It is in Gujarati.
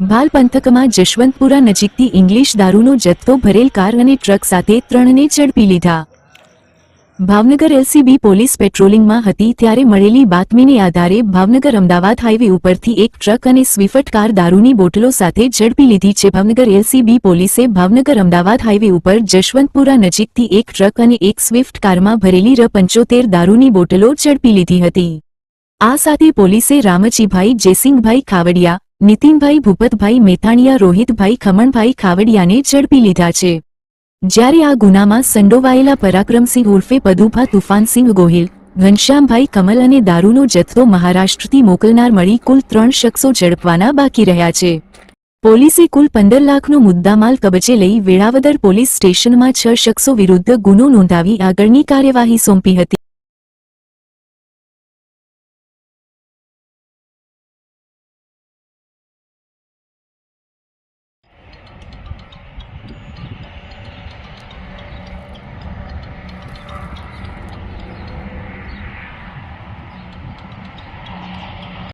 ભાલ પંથકમાં જશવંતપુરા નજીકથી ઇંગ્લિશ દારૂનો જથ્થો ભરેલ કાર અને ટ્રક સાથે ત્રણને ઝડપી લીધા. ભાવનગર એલસીબી પોલીસ પેટ્રોલિંગમાં હતી ત્યારે મળેલી બાતમીને આધારે ભાવનગર અમદાવાદ હાઈવે ઉપરથી એક ટ્રક અને સ્વિફટ કાર દારૂની બોટલો સાથે ઝડપી લીધી છે. ભાવનગર એલસીબી પોલીસે ભાવનગર અમદાવાદ હાઈવે ઉપર જશવંતપુરા નજીકથી એક ટ્રક અને એક સ્વિફ્ટ કારમાં ભરેલી ર પંચોતેર દારૂની બોટલો ઝડપી લીધી હતી. આ સાથે પોલીસે રામજીભાઈ જયસિંહભાઈ ખાવડિયા નીતિનભાઈ ભૂપતભાઈ મેથાણીયા, રોહિતભાઈ ખમણભાઈ ખાવડિયાને ઝડપી લીધા છે. જ્યારે આ ગુનામાં સંડોવાયેલા પરાક્રમસિંહ ઉર્ફે પદુભા, તુફાનસિંહ ગોહિલ, ઘનશ્યામભાઈ કમલ અને દારૂનો જથ્થો મહારાષ્ટ્રથી મોકલનાર મળી કુલ ત્રણ શખ્સો ઝડપવાના બાકી રહ્યા છે. પોલીસે કુલ પંદર લાખનો મુદ્દામાલ કબજે લઈ વેળાવદર પોલીસ સ્ટેશનમાં છ શખ્સો વિરુદ્ધ ગુનો નોંધાવી આગળની કાર્યવાહી સોંપી હતી.